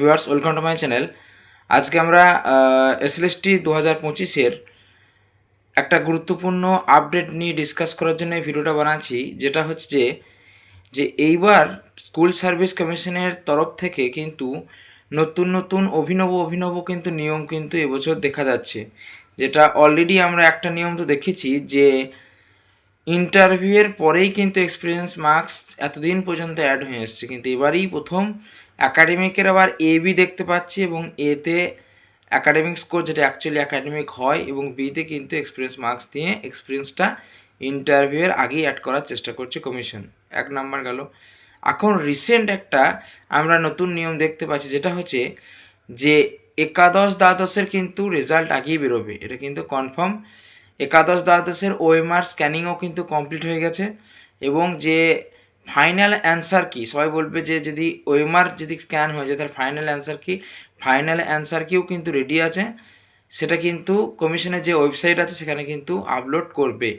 Viewers welcome to my channel আজকে আমরা SLST দু হাজার পঁচিশের একটা গুরুত্বপূর্ণ আপডেট নিয়ে ডিসকাস করার জন্য এই ভিডিওটা বানাচ্ছি। যেটা হচ্ছে যে যে এইবার স্কুল সার্ভিস কমিশনের তরফ থেকে কিন্তু নতুন নতুন অভিনব অভিনব কিন্তু নিয়ম কিন্তু এবছর দেখা যাচ্ছে। যেটা অলরেডি আমরা একটা নিয়ম তো দেখেছি যে ইন্টারভিউয়ের পরেই কিন্তু এক্সপিরিয়েন্স মার্কস এতদিন পর্যন্ত অ্যাড হয়ে এসছে। কিন্তু এবারেই প্রথম অ্যাকাডেমিকের আবার এ বি দেখতে পাচ্ছি এবং এতে অ্যাকাডেমিক স্কোর যেটা অ্যাকচুয়ালি অ্যাকাডেমিক হয় এবং বিতে কিন্তু এক্সপিরিয়েন্স মার্কস দিয়ে এক্সপিরিয়েন্সটা ইন্টারভিউয়ের আগেই অ্যাড করার চেষ্টা করছে কমিশন এক নাম্বার গেল। এখন রিসেন্ট একটা আমরা নতুন নিয়ম দেখতে পাচ্ছি যেটা হচ্ছে যে একাদশ দ্বাদশের কিন্তু রেজাল্ট আগেই বেরোবে। এটা কিন্তু কনফার্ম একাদশ দ্বাদশের ওএমআর স্ক্যানিংও কিন্তু কমপ্লিট হয়ে গেছে এবং যে ফাইনাল অ্যান্সার কি, সবাই বলবে যে যদি ওএমআর যদি স্ক্যান হয়ে যায়, তাহলে ফাইনাল অ্যান্সার কি? ফাইনাল অ্যান্সার কিও কিন্তু রেডি আছে। সেটা কিন্তু কমিশনের যে ওয়েবসাইট আছে, সেখানে কিন্তু আপলোড করবে।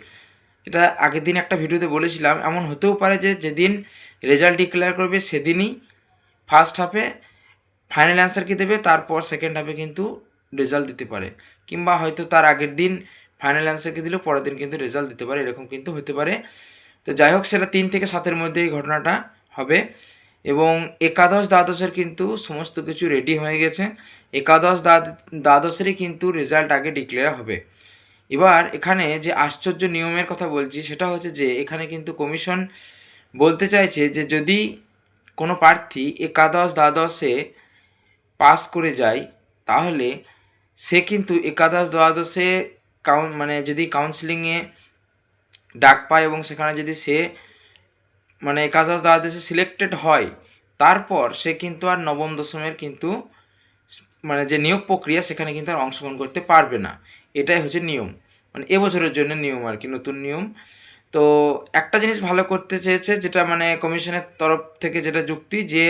এটা আগের দিন একটা ভিডিওতে বলেছিলাম, এমন হতেও পারে যে যেদিন রেজাল্ট ডিক্লেয়ার করবে, সেদিনই ফার্স্ট হাফে ফাইনাল অ্যান্সার কি দেবে, তারপর সেকেন্ড হাফে কিন্তু রেজাল্ট দিতে পারে। কিংবা হয়তো তার আগের দিন ফাইনাল অ্যান্সার কি দিলেও পরের দিন কিন্তু রেজাল্ট দিতে পারে, এরকম কিন্তু হতে পারে। তো যাই হোক, সেটা তিন থেকে সাতের মধ্যে এই ঘটনাটা হবে। এবং একাদশ দ্বাদশের কিন্তু সমস্ত কিছু রেডি হয়ে গেছে। একাদশ দ্বাদ- দ্বাদশেরই কিন্তু রেজাল্ট আগে ডিক্লেয়ার হবে। এবার এখানে যে আশ্চর্য নিয়মের কথা বলছি, সেটা হচ্ছে যে এখানে কিন্তু কমিশন বলতে চাইছে যে যদি কোনো প্রার্থী একাদশ দ্বাদশে পাস করে যায়, তাহলে সে কিন্তু একাদশ দ্বাদশে কাউন মানে যদি কাউন্সিলিংয়ে ডাক পায় এবং সেখানে যদি সে মানে একাদশ দ্বাদশে সিলেক্টেড হয়, তারপর সে কিন্তু আর নবম দশমের কিন্তু মানে যে নিয়োগ প্রক্রিয়া, সেখানে কিন্তু আর অংশগ্রহণ করতে পারবে না। এটাই হচ্ছে নিয়ম। মানে এবছরের জন্য নিয়ম আর কি, নতুন নিয়ম। তো একটা জিনিস ভালো করতে চেয়েছে, যেটা মানে কমিশনের তরফ থেকে যেটা যুক্তি, যে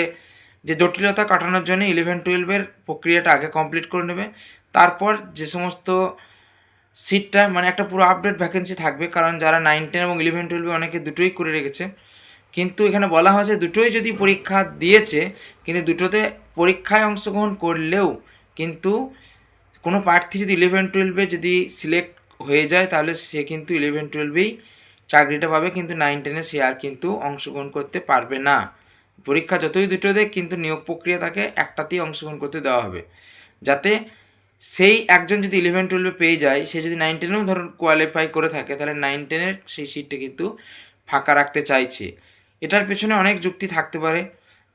যে জটিলতা কাটানোর জন্য ইলেভেন টুয়েলভের প্রক্রিয়াটা আগে কমপ্লিট করে নেবে। তারপর যে সমস্ত সিটটা মানে একটা পুরো আপডেট ভ্যাকেন্সি থাকবে, কারণ যারা নাইন টেন এবং ইলেভেন টুয়েলভে অনেকে দুটোই করে রেখেছে। কিন্তু এখানে বলা হয়েছে দুটোই যদি পরীক্ষা দিয়েছে, কিন্তু দুটোতে পরীক্ষায় অংশগ্রহণ করলেও কিন্তু কোনো প্রার্থী যদি ইলেভেন টুয়েলভে যদি সিলেক্ট হয়ে যায়, তাহলে সে কিন্তু ইলেভেন টুয়েলভেই চাকরিটা পাবে, কিন্তু নাইন টেনে সে আর কিন্তু অংশগ্রহণ করতে পারবে না। পরীক্ষা যতই দুটো দেয় কিন্তু নিয়োগ প্রক্রিয়া তাকে একটাতেই অংশগ্রহণ করতে দেওয়া হবে। যাতে সেই একজন যদি ইলেভেন টুয়েলভে পেয়ে যায়, সে যদি নাইন টেনেও ধরুন কোয়ালিফাই করে থাকে, তাহলে নাইন টেনের সেই সিটটা কিন্তু ফাঁকা রাখতে চাইছে। এটার পেছনে অনেক যুক্তি থাকতে পারে।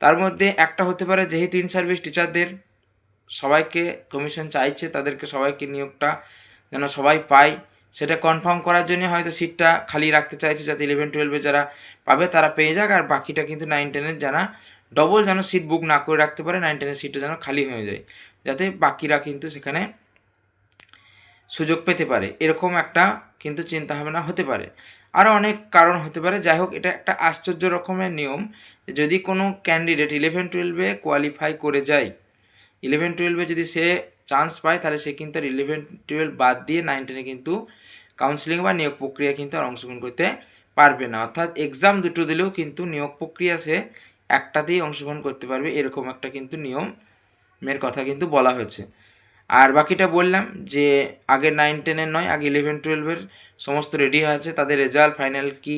তার মধ্যে একটা হতে পারে, যেহেতু ইন সার্ভিস টিচারদের সবাইকে কমিশন চাইছে, তাদেরকে সবাইকে নিয়োগটা যেন সবাই পায়, সেটা কনফার্ম করার জন্য হয়তো সিটটা খালি রাখতে চাইছে, যাতে ইলেভেন টুয়েলভে যারা পাবে তারা পেয়ে যাক, আর বাকিটা কিন্তু নাইন টেনের যারা ডবল যেন সিট বুক না করে রাখতে পারে নাইন টেনের সিটটা যেন খালি হয়ে যায়। যাতে বাকিরা কিন্তু সেখানে সুযোগ পেতে পারে। এরকম একটা কিন্তু চিন্তা চিন্তাভাবনা হতে পারে। আরও অনেক কারণ হতে পারে। যাই হোক, এটা একটা আশ্চর্য রকমের নিয়ম যদি কোনো ক্যান্ডিডেট ইলেভেন টুয়েলভে কোয়ালিফাই করে যায় ইলেভেন টুয়েলভে যদি সে চান্স পায়, তাহলে সে কিন্তু ইলেভেন টুয়েলভ বাদ দিয়ে নাইন টেনে কিন্তু কাউন্সিলিং বা নিয়োগ প্রক্রিয়া কিন্তু আর অংশগ্রহণ করতে পারবে না। অর্থাৎ এক্সাম দুটো দিলেও কিন্তু নিয়োগ প্রক্রিয়া সে একটাতেই অংশগ্রহণ করতে পারবে। এরকম একটা কিন্তু নিয়মের কথা কিন্তু বলা হয়েছে। আর বাকিটা বললাম যে আগে নাইন টেনের নয়, আগে ইলেভেন টুয়েলভের সমস্ত রেডি হয়ে আছে। তাদের রেজাল্ট ফাইনাল কি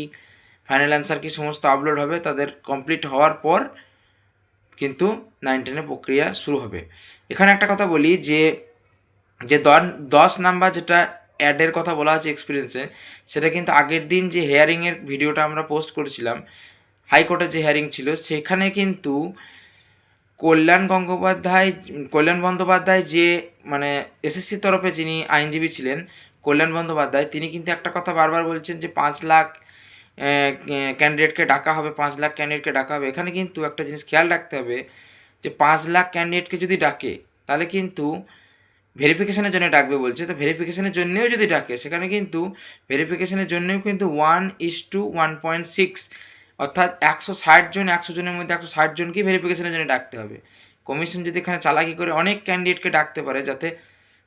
ফাইনাল অ্যান্সার কি সমস্ত আপলোড হবে, তাদের কমপ্লিট হওয়ার পর কিন্তু নাইন টেনের প্রক্রিয়া শুরু হবে। এখানে একটা কথা বলি যে যে দশ নাম্বার যেটা অ্যাডের কথা বলা হচ্ছে এক্সপিরিয়েন্সে সেটা কিন্তু আগের দিন যে হেয়ারিংয়ের ভিডিওটা আমরা পোস্ট করেছিলাম হাইকোর্টের যে হেয়ারিং ছিল, সেখানে কিন্তু কল্যাণ গঙ্গোপাধ্যায়, কল্যাণ বন্দ্যোপাধ্যায় যে মানে এসএসসির তরফে যিনি আইনজীবী ছিলেন, কল্যাণ বন্দ্যোপাধ্যায়, তিনি কিন্তু একটা কথা বারবার বলছেন যে পাঁচ লাখ ক্যান্ডিডেটকে ডাকা হবে, পাঁচ লাখ ক্যান্ডিডেটকে ডাকা হবে। এখানে কিন্তু একটা জিনিস খেয়াল রাখতে হবে যে পাঁচ লাখ ক্যান্ডিডেটকে যদি ডাকে, তাহলে কিন্তু ভেরিফিকেশনের জন্য ডাকবে বলছে। তো ভেরিফিকেশনের জন্যেও যদি ডাকে, সেখানে কিন্তু ভেরিফিকেশনের জন্যেও কিন্তু one is to one point six অর্থাৎ একশো ষাট জন, একশো জনের মধ্যে একশো ষাট জনকেই ভেরিফিকেশনের জন্য ডাকতে হবে। কমিশন যদি এখানে চালাকি করে, অনেক ক্যান্ডিডেটকে ডাকতে পারে যাতে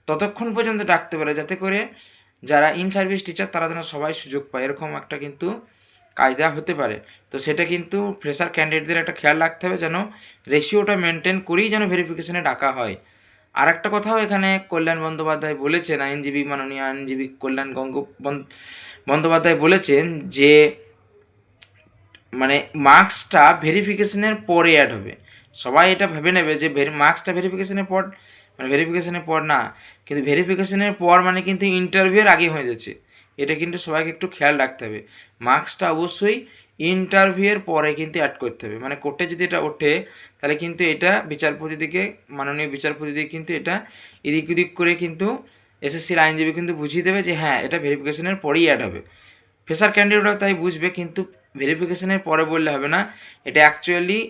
ততক্ষণ পর্যন্ত ডাকতে পারে, যাতে করে যারা ইন সার্ভিস টিচার তারা যেন সবাই সুযোগ পায়। এরকম একটা কিন্তু কায়দা হতে পারে। তো সেটা কিন্তু ফ্রেশার ক্যান্ডিডেটদের একটা খেয়াল রাখতে হবে যেন রেশিওটা মেনটেন করেই যেন ভেরিফিকেশনে ডাকা হয়। আর একটা কথাও এখানে কল্যাণ বন্দ্যোপাধ্যায় বলেছেন, আইনজীবী মাননীয় আইনজীবী কল্যাণ গঙ্গ বন্দ্যোপাধ্যায় বলেছেন যে মানে মার্কসটা ভেরিফিকেশনের পরে অ্যাড হবে। সবাই এটা ভেবে নেবে যে মার্কসটা ভেরিফিকেশনের পর মানে ভেরিফিকেশনের পর না, কিন্তু ভেরিফিকেশনের পর মানে কিন্তু ইন্টারভিউয়ের আগে হয়ে যাচ্ছে। এটা কিন্তু সবাইকে একটু খেয়াল রাখতে হবে। মার্কসটা অবশ্যই ইন্টারভিউয়ের পরে কিন্তু অ্যাড করতে হবে। মানে কোর্টে যদি এটা ওঠে, তাহলে কিন্তু এটা বিচারপতিদিকে, মাননীয় বিচারপতিদিকে কিন্তু এটা এদিক ওদিক করে কিন্তু এসএসসির আইনজীবী কিন্তু বুঝিয়ে দেবে যে হ্যাঁ এটা ভেরিফিকেশনের পরেই অ্যাড হবে। ফ্রেশার ক্যান্ডিডেটরা তাই বুঝবে, কিন্তু ভেরিফিকেশনের পরে বললে হবে না, এটা অ্যাকচুয়ালি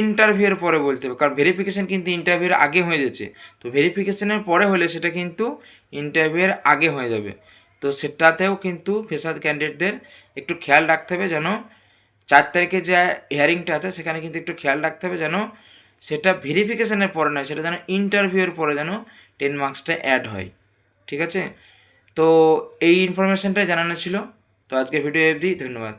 ইন্টারভিউয়ের পরে বলতে হবে, কারণ ভেরিফিকেশন কিন্তু ইন্টারভিউয়ের আগে হয়ে যাচ্ছে। তো ভেরিফিকেশনের পরে হলে সেটা কিন্তু ইন্টারভিউয়ের আগে হয়ে যাবে। তো সেটাতেও কিন্তু ফ্রেশার ক্যান্ডিডেটদের একটু খেয়াল রাখতে হবে যেন চার তারিখে যে হিয়ারিংটা আছে, সেখানে কিন্তু একটু খেয়াল রাখতে হবে যেন সেটা ভেরিফিকেশনের পরে নয়, সেটা যেন ইন্টারভিউয়ের পরে যেন টেন মার্কসটা অ্যাড হয়। ঠিক আছে? তো এই ইনফরমেশনটাই জানানো ছিল। তো আজকে ভিডিও অবধি ধন্যবাদ।